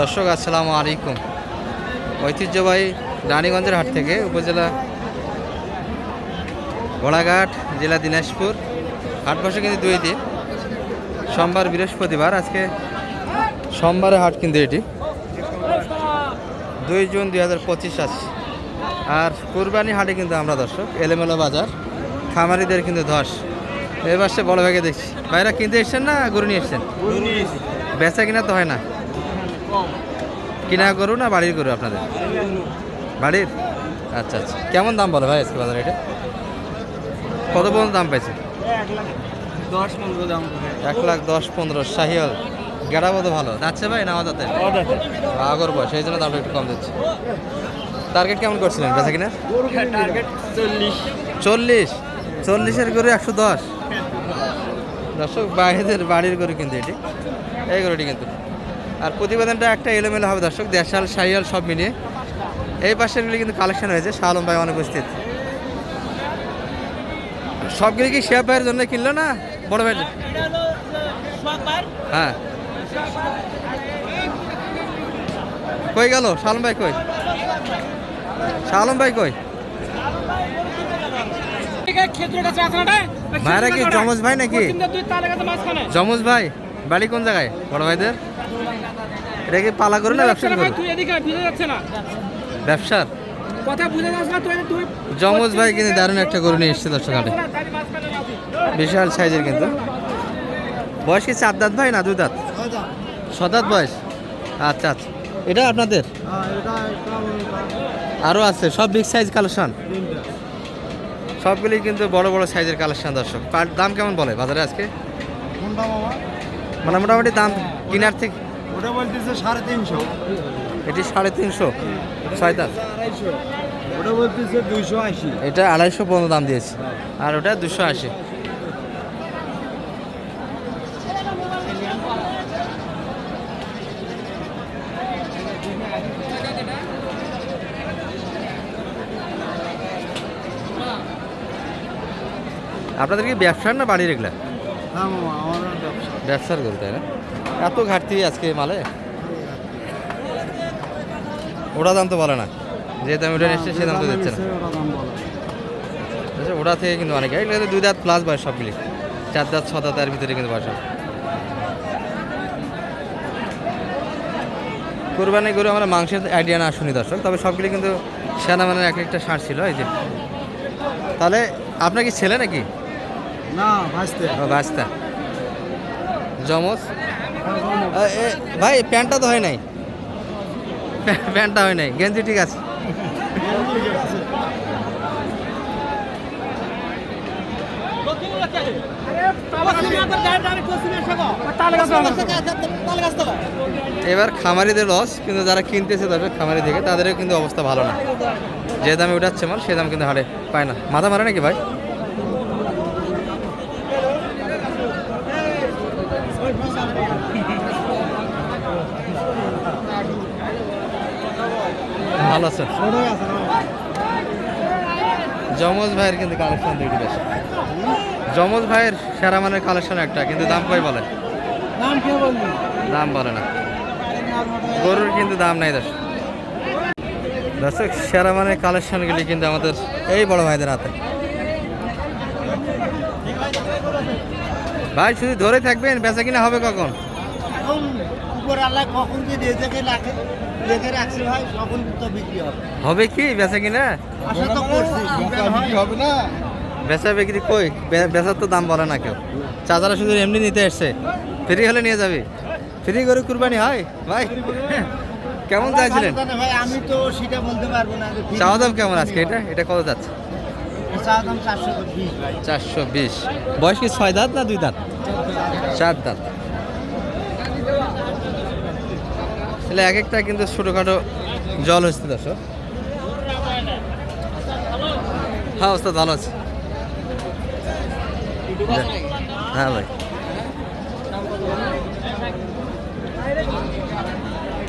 দর্শক আসসালামু আলাইকুম। ঐতিহ্যবাহী রানীগঞ্জের হাট থেকে উপজেলা ঘোড়াঘাট জেলা দিনাজপুর। হাট বসে কিন্তু দুই দিন। সোমবার বৃহস্পতিবার আজকে সোমবারে হাট কিন্তু এটি। দুই জুন দুই হাজার পঁচিশ আছে আর কুরবানি হাটে কিন্তু আমরা দর্শক এলোমেলো বাজার খামারিদের কিন্তু ধস। এবার সে বড় ভাগে দেখছি। ভাইরা কিনতে এসছেন না গরু নিয়ে এসছেন? বেচা কিনা তো হয় না। কিনা গরু না বাড়ির গরু আপনাদের? বাড়ির? আচ্ছা আচ্ছা। কেমন দাম বলো ভাই আজকে বাজারে এটা কত পর্যন্ত দাম পাইছে? দশ পনেরো দাম এক লাখ দশ পনেরো শাহিয়াল গেড়াবো তো ভালো? যাচ্ছে ভাই না আমাদের আগর বয়স সেই জন্য দামটা একটু কম দিচ্ছে। টার্গেট কেমন করছিলেন বেচা কিনা? টার্গেট চল্লিশ। চল্লিশ? চল্লিশের গরু একশো দশ? দর্শক বাইরেদের বাড়ির গরু কিন্তু এটি। এই গরুটি কিন্তু আর প্রতিবেদনটা একটা এলোমেলো হবে দর্শক দেশাল শাহিয়াল সব মিলিয়ে। এই পাশেরগুলি কিন্তু কালেকশন হয়েছে শাহ আলম ভাই অনুপস্থিত। সবগুলি কি শেয়ার ভাইয়ের জন্য কিনলো না বড় ভাইয়ের হ্যাঁ। কই গেল? শালম ভাই কই? শালম ভাই কই? ভাইরা কি জমজ ভাই নাকি? জমজ ভাই বাড়ি কোন জায়গায়? বড় ভাইদের? এটা কি পালা করু না ব্যবসা করু? ব্যবসার? কথা বুঝে যাস না তুই তুই জমজ ভাই কিন্তু দারুণ একটা গরু নিয়ে এসছে দর্শক হাটে। বিশাল সাইজের কিন্তু। বয়স কি চার দাঁত ভাই না দুই দাঁত? সদাত বয়স? আচ্ছা আচ্ছা। এটা আপনাদের? আরও আছে সব বিগ সাইজ কালেকশন সবগুলি কিন্তু বড় বড় সাইজের কালেকশন দর্শক। দাম কেমন বলে বাজারে আজকে? মানে মোটামুটি দাম কিনার থেকে? ওটা বলতেছে সাড়ে তিনশো। এটি সাড়ে তিনশো? ছয় দাঁত ওটা বলতেছে দুইশো আশি। এটা আড়াইশো পনেরো দাম দিয়েছে। আর ওটা দুশো আশি। আপনাদের কি ব্যবসার না বাড়ির এগুলা? হ্যাঁ ব্যবসার গরু তাই না? এত ঘাটতি আজকে মালে? ওটা দাম তো বলে না। যে দাম ওটা নিচ্ছে সে দাম তো দিচ্ছে না ওটা আচ্ছা ওটা থেকে কিন্তু অনেক। এগুলো দুই দাঁত প্লাস বয়স সব সবগুলি চার দাঁত ছ দাঁত এর ভিতরে কিন্তু বয়স কোরবানি গরু আমরা মাংসের আইডিয়া না শুনি দর্শক তবে সবগুলি কিন্তু সেনা মানে এক একটা সার ছিল এই যে। তাহলে আপনার কি ছেলে নাকি? জমজ ভাই, প্যান্টটা তো হয় নাই। প্যান্টটা হয় নাই। গেঞ্জি ঠিক আছে। এবার খামারিদের লস কিন্তু যারা কিনতেছে তবে খামারি থেকে, তাদেরও কিন্তু অবস্থা ভালো না। যে দামে উঠাচ্ছে মাল, সে দাম কিন্তু হারে পায় না। মাথা মারে নাকি ভাই? ভালো আছে ওটাই আছে না জমজ ভাইয়ের কিন্তু কালেকশন দেখি বেশ। জমজ ভাইয়ের সেরা মানের কালেকশন একটা কিন্তু দাম কই বলে কে দাম বলে না। গরুর কিন্তু দাম নাই দর্শক। দর্শক সেরা মানের কালেকশনগুলি কিন্তু আমাদের এই বড় ভাইদের হাতে। ভাই শুধু ধরে থাকবেন বেচা কিনা হবে কখন? উপর আল্লাহ কখন যে রেজেকে ভাই তো বিক্রি হবে। হবে কি? বেচা কিনা? আশা তো করছি হবে। না। বেচা বিক্রি কই? বেচার তো দাম বলে না কেউ। চাচারা শুধু এমনি নিতে এসছে। ফ্রি হলে নিয়ে যাবি। ফ্রি গরু কুরবানি হয়? ভাই কেমন চাইছিলেন? ভাই আমি তো সেটা বলতে পারব না চাওয়া দাম কেমন আজকে? এটা এটা কত যাচ্ছে? চারশো বিশ। বয়স কি ছয় দাঁত না দুই দাঁত? চার দাঁত। তাহলে এক একটা কিন্তু ছোটোখাটো জল হচ্ছে দর্শক। হ্যাঁ ওস্তাদ ভালো আছে। হ্যাঁ ভাই।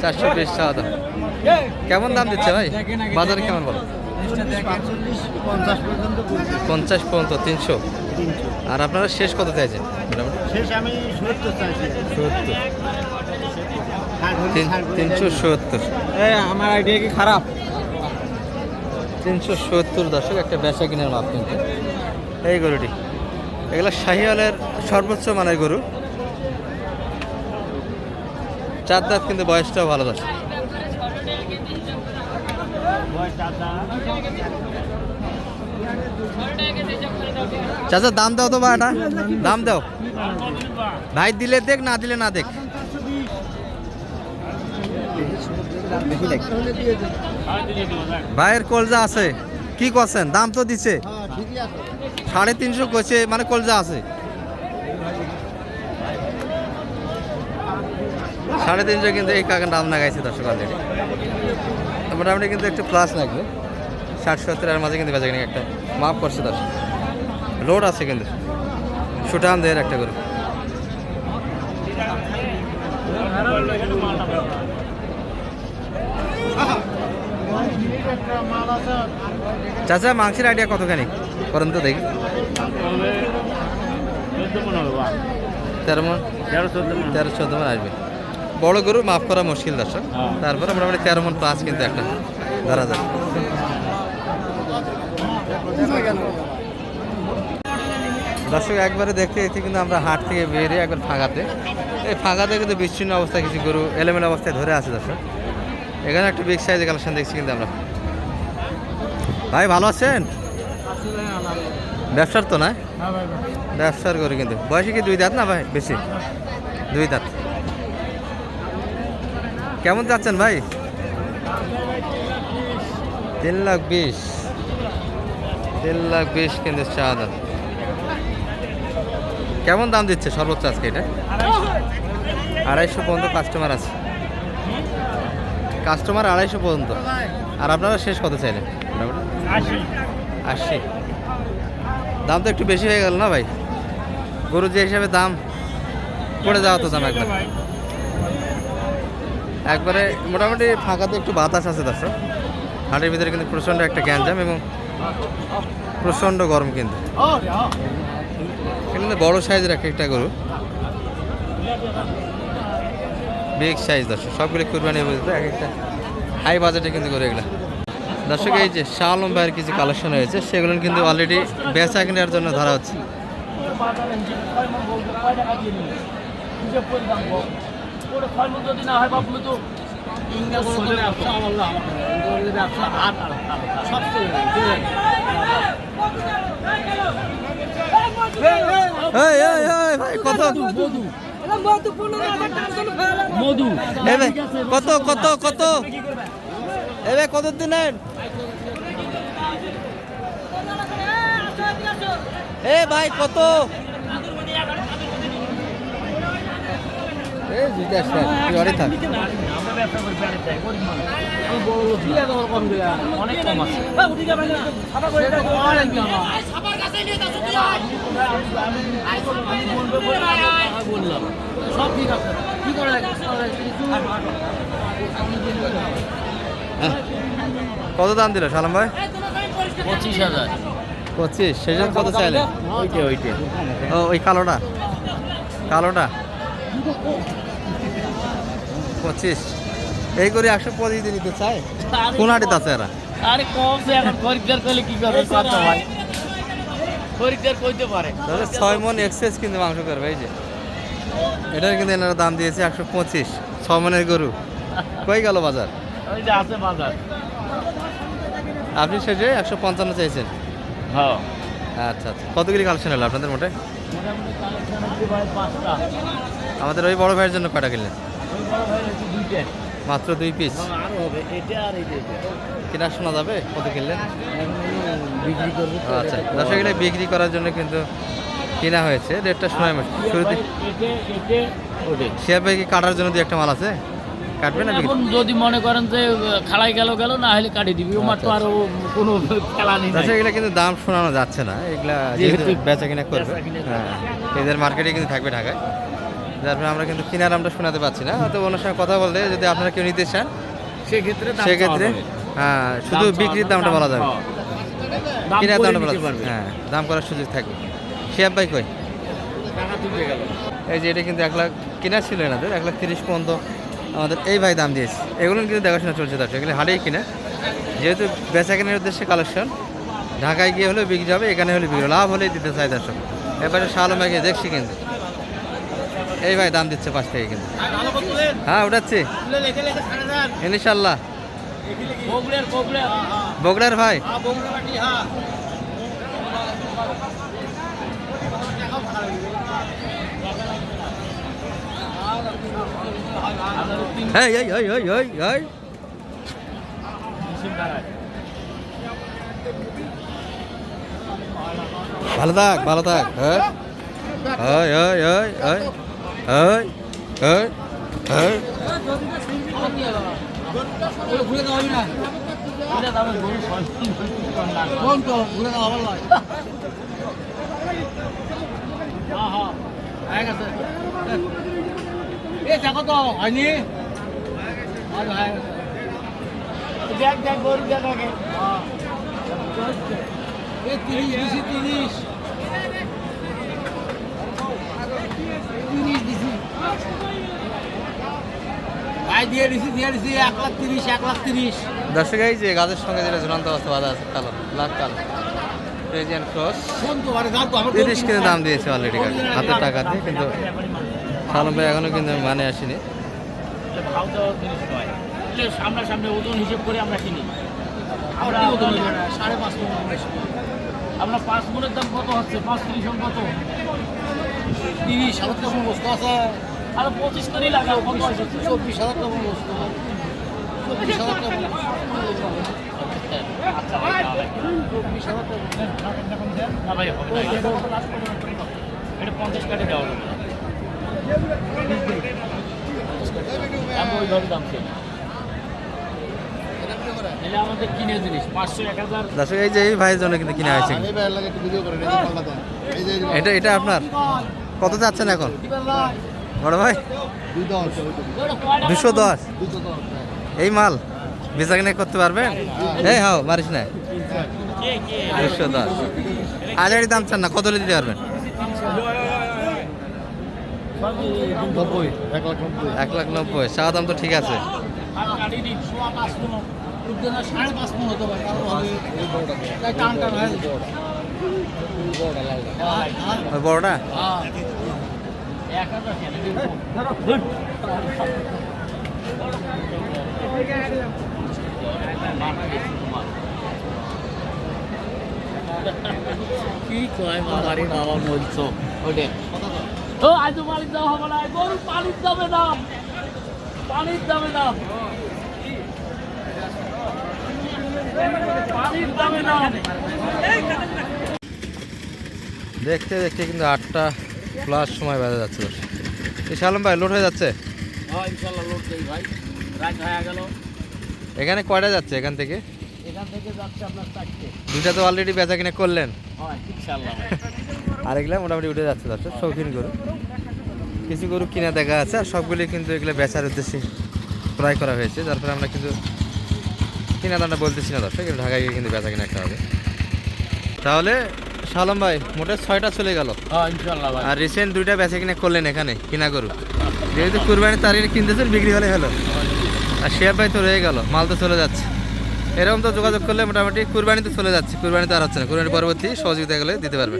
চারশো বিশ দাম। কেমন দাম দিচ্ছে ভাই? বাজারে কেমন বলো? পঞ্চাশ পর্যন্ত তিনশো। আর আপনারা শেষ কত চাইছেন? মোটামুটি? শেষ আমি সত্তর চাইছি সত্তর ষাট তিন তিনশো সত্তর। আমার আইডিয়া কি খারাপ? তিনশো সত্তর দশক একটা বেচা কিনার মাপ কিন্তু। এই গরুটি। এগুলো শাহিওয়ালের সর্বোচ্চ মানের গরু। চার দাঁত কিন্তু বয়সটাও ভালো দশ। চাচা দাম দাও তো বা এটা। দাম দাও। ভাই দিলে দেখ না দিলে না দেখ। লাগে ভাইয়ের কলজা আছে। কি করছেন? দাম তো আছে সাড়ে তিনশো কছে মানে কলজা আছে। সাড়ে তিনশো কিন্তু এই কাকার দাম লাগাইছে দর্শক অলরেডি মোটামুটি কিন্তু একটু প্লাস লাগবে। ষাট সত্তরের মাঝে কিন্তু কিনে একটা মাপ করছে দর্শক। লোড আছে কিন্তু। সুটান দেয়ের একটা গরু। চাচা মাংসের আইডিয়া কতখানি? করেন তো দেখি। তেরো মন? তেরো চোদ্দ মন আসবে। বড় গরু মাফ করা মুশকিল দর্শক। তারপরে মোটামুটি তেরো মন প্লাস কিন্তু একটা ধরা যায় দর্শক একবারে দেখতে দেখতে কিন্তু আমরা হাট থেকে বেরিয়ে একবার ফাঁকাতে। এই ফাঁকাতে কিন্তু বিচ্ছিন্ন অবস্থায় কিছু গরু এলোমেলো অবস্থায় ধরে আছে দর্শক। এখানে একটা বিগ সাইজের কালেকশন দেখছি কিন্তু আমরা। ভাই ভালো আছেন? ব্যবসার তো না? ব্যবসার গরু কিন্তু। বয়সে কি দুই দাঁত না ভাই বেশি? দুই দাঁত। কেমন যাচ্ছেন ভাই? তিন লাখ বিশ। তিন লাখ বিশ কিন্তু চা দাম। কেমন দাম দিচ্ছে সর্বোচ্চ আজকে এটা? আড়াইশো। পর্যন্ত কাস্টমার আছে। কাস্টমার আড়াইশো পর্যন্ত। আর আপনারা শেষ কত চাইলেন আশি। দাম তো একটু বেশি হয়ে গেল না ভাই? গরু যে হিসাবে দাম পড়ে যাওয়া তো দাম একবার। একবারে মোটামুটি ফাঁকাতে একটু বাতাস আছে দর্শক হাটের ভিতরে কিন্তু প্রচণ্ড একটা গ্যাঞ্জাম এবং প্রচণ্ড গরম কিন্তু। কিন্তু বড় সাইজের এক একটা গরু। বিগ সাইজ দর্শক, সবগুলো কুরবানি বুঝতে এক একটা হাই বাজেটে কিন্তু করে এগুলো। দর্শক, এই যে শাহ আলম ভাইয়ের কিছু কালেকশন হয়েছে সেগুলো কিন্তু অলরেডি বেচা কেনার জন্য ধরা হচ্ছে। কত? কত কত কত? এবে কত দিনের? এ ভাই কত এই জিজ্ঞাসা স্যার তুই অনেক থাক অনেক কম আছে বললাম হ্যাঁ। কত দাম দিল, সালাম ভাই? পঁচিশ। হাজার পঁচিশ সেজন কত চাইলে? ওইটে ওইটে। ও, ওই কালোটা। কালোটা? পঁচিশ। এই করে একশো পঁচিশ দিতে চাই কোন হাটিতে আছে এরা? আরে কম সে এখন খরিদ্দার করলে কি করবে ভাই? খরিদ্দার কইতে পারে। তাহলে ছয় মন এক্সেস কিন্তু মাংস করবে এই যে। এটার কিন্তু এনারা দাম দিয়েছে একশো পঁচিশ ছয় মনের গরু। কই গেল বাজার? ওই যে আছে বাজার। আপনি শেষে একশো পঞ্চান্ন চাইছেন? হ্যাঁ। আচ্ছা আচ্ছা। কতগুলি কালেকশন হলো আপনাদের মোটে? আমাদের ওই বড় ভাইয়ের জন্য কয়টা কিনলেন? মাত্র দুই পিস কেনা শোনা যাবে? কত কিনলেন? আচ্ছা। দর্শক এটা বিক্রি করার জন্য কিন্তু কেনা হয়েছে। রেটটা সময় মাস শুরুতে শেয়ার ভাই কি কাটার জন্য দু একটা মাল আছে? কাটবে না এখন যদি মনে করেন যে খালাই গেল গেল না হলে কাটি দিবি। ওমার তো আরও কোনো খেলা নেই দর্শক এগুলা কিন্তু দাম শোনানো যাচ্ছে না। এগুলা যেহেতু যেহেতু বেচা কিনা করবে। বেচা কিনা করবে। হ্যাঁ এদের মার্কেটে কিন্তু থাকবে ঢাকায়। যার ফলে আমরা কিন্তু কিনার আমরা শোনাতে পারছি না। হয়তো ওনার সঙ্গে কথা বললে যদি আপনারা কেউ নিতে চান সেক্ষেত্রে সেক্ষেত্রে হ্যাঁ শুধু বিক্রির দামটা বলা যাবে। কিনার দামটা বলা যাবে। হ্যাঁ দাম করার সুযোগ থাকবে। শেয়ার ভাই কই? এই যে এটা কিন্তু এক লাখ কেনা ছিল এনাদের এক লাখ তিরিশ পর্যন্ত আমাদের এই ভাই দাম দিয়েছে। এগুলো কিন্তু দেখাশোনা চলছে দর্শক এগুলো হাটেই কিনা। যেহেতু বেচা কেনার উদ্দেশ্যে কালেকশন ঢাকায় গিয়ে হলেও বিক্রি হবে এখানে হলে বিক্রি। লাভ হলেই দিতে চাই দর্শক। এবারে শালম ভাইকে দেখছি কিন্তু। এই ভাই দাম দিচ্ছে পাশ থেকে কিন্তু। হ্যাঁ উঠাচ্ছি। ইনশাল্লাহ। বগলের বগড়ার ভাই হ্যাঁ। বগুড়া বাটি হ্যাঁ এই এই এই এই এই এই ভালো থাক ভালো থাক হ্যাঁ। এই এই এই এই এ দেখো তো হয়নি হয়ে দেখ দেখ গরু দেখ আগে এ তিরিশ দিছি তিরিশ। তিরিশ। দর্শক এই যে গাছের সঙ্গে যেটা ঝুলন্ত অবস্থা বাধা আছে কালো লাখ কালো। প্রেজিয়ান ক্রস কোন আমার তিরিশ কিন্তু দাম দিয়েছে অলরেডি হাতের টাকা দিয়ে কিন্তু সালম ভাই এখনও কিন্তু মানে আসেনি। এটা সামনাসামনি ওজন হিসেব করে আমরা কিনি। আমরা আমরা সাড়ে পাঁচ বেশি আমরা পাঁচ মনের দাম কত হচ্ছে? পাঁচ ত্রিশ কত? তিরিশ টাকা বস্তু আছে। আর পঁচিশ লাগাও হচ্ছে চব্বিশ হাজার টাকা বস্তু চব্বিশ হাজার টাকা আচ্ছা ভাই চব্বিশ হাজার টাকা না ভাই হবে না। এটা পঞ্চাশ কাটে দেওয়া হবে আমি ওই ধরে দাম চাই এলে আমাদের কিনে জিনিস পাঁচশো এক হাজার। দর্শক এই যে এই ভাইয়ের জন্য কিন্তু কিনা হয়েছে এই ভাইয়ের ভিডিও করে এই যে পাল্লা দেন এই যে এটা এটা আপনার? কত যাচ্ছেন এখন? বড় ভাই? দুশো দশ। এই মাল, বেচা কিনা করতে পারবেন? এই হাও, মারিস না। দুশো দশ। হাজারি দাম চান না, কত দিতে পারবেন? এক লাখ নব্বই চাওয়া দাম তো ঠিক আছে। বড়টা? কি কয় মামারি বাবা মরিচ ওটে ও, আজ মালিক দাও হবে না। গরু পানির দামে দাম। পানির দামে দাম। পানির দামে দাম। দেখতে দেখতে কিন্তু আটটা প্লাস সময় বাজে যাচ্ছে দর্শক। এই শালম ভাই লোড হয়ে যাচ্ছে? হ্যাঁ ভাই। রাত হয়ে গেল। এখানে কয়টা যাচ্ছে এখান থেকে? এখান থেকে যাচ্ছে আপনার চারটে। দুইটা তো অলরেডি বেচা কিনা করলেন। হয় আর এগুলা মোটামুটি উঠে যাচ্ছে দর্শক শৌখিন গরু। কিছু গরু কিনা দেখা আছে আর সবগুলি কিন্তু এগুলো বেচার উদ্দেশ্যে ক্রয় করা হয়েছে। যার ফলে আমরা কিন্তু কিনা দামটা বলতেছি না দর্শক কিন্তু ঢাকায় গিয়ে কিন্তু বেচা কিনা একটা হবে। তাহলে সালম ভাই মোটে ছয়টা চলে গেল। হ্যাঁ আর রিসেন্ট দুইটা বেচা কিনা করলেন এখানে কিনা গরু যেহেতু কুরবানির তারিখে কিনতেছেন বিক্রি হলে হলো। আর শেয়ার ভাই তো রয়ে গেল মাল তো চলে যাচ্ছে। এরকম তো যোগাযোগ করলে মোটামুটি কুরবানি তো চলে যাচ্ছে কুরবানি তো আর হচ্ছে না। কুরবানি পরবর্তী সহযোগিতা গেলে দিতে পারবে।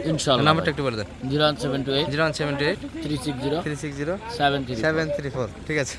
নাম্বারটা একটু বলে দেন। Zero one seven two eight. Zero one seven two eight. Three six zero. Three six zero. Seven three seven three four ঠিক আছে।